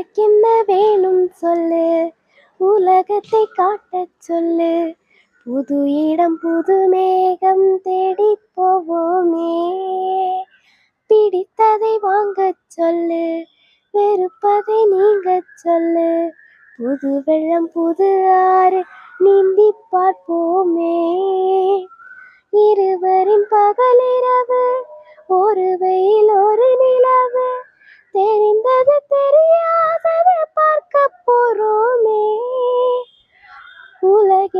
உனக்கென்ன வேணும் சொல்லு? உலகத்தை காட்டச் சொல்லு. புது இடம் புது மேகம் தேடி போவோமே. பிடித்ததை வாங்கச் சொல்லு. வெறுப்பதை நீங்கச் சொல்லு. புது வெள்ளம் புது ஆறு நீந்தி பார்ப்போமே. இருவரின் பகலிரவு ஒரு வெயில் ஒரு நிலவு. தெரிந்தது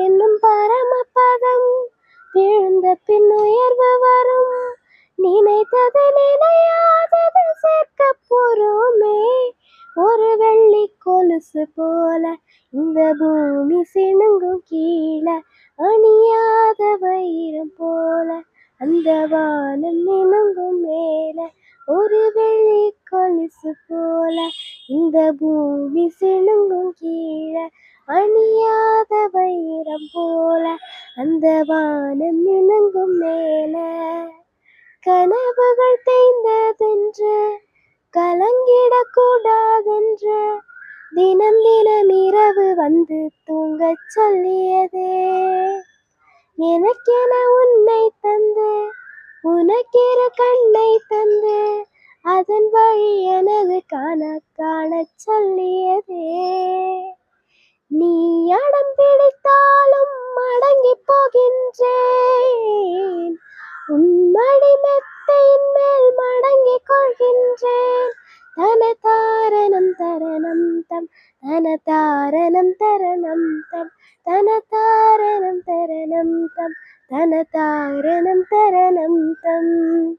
உலகென்னும் பரமபதம் விழுந்த பின் உயர்வு வரும் நினைத்தது நினையாதது சேர்க்க பொறுமே. ஒரு வெள்ளி கொலுசு போல இந்த பூமி சிணுங்கும் கீழே அணியாத வைரம் போல அந்த வானம் மினுங்கும் மேல. ஒரு வெள்ளி கொலுசு போல இந்த பூமி சிணுங்கும் கீழே அணியா அந்த வானம் இணங்கும் மேல கனவுகள் தேய்ந்ததென்று கலங்கிடக்கூடாதென்று தினம் தினம் இரவு வந்து தூங்கச் சொல்லியதே. எனக்கென உன்னை தந்து உனக்கிற கண்ணை தந்து அதன் வழி எனது காண காணச் சொல்லியதே. உன்மடி மெத்தையின் மேல் மடங்கி கொள்கின்றேன். தன தாரணம் தரணம் தம் தன தாரணம் தரணம் தம் தன தாரணம் தரணம் தம் தன தாரணம் தரணம் தம்.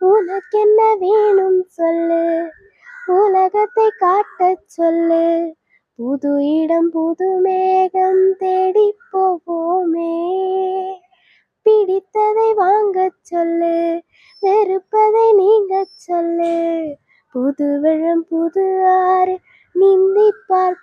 உனக்கென்ன வேணும் சொல்லு உலகத்தை காட்டச் சொல்லு. புது இடம் புது மேகம் தேடி பிடித்ததை வாங்கச் சொல்லு வெறுப்பதை நீங்கச் சொல்லு. புது வெள்ளம் புது ஆறு நிந்திப்பார்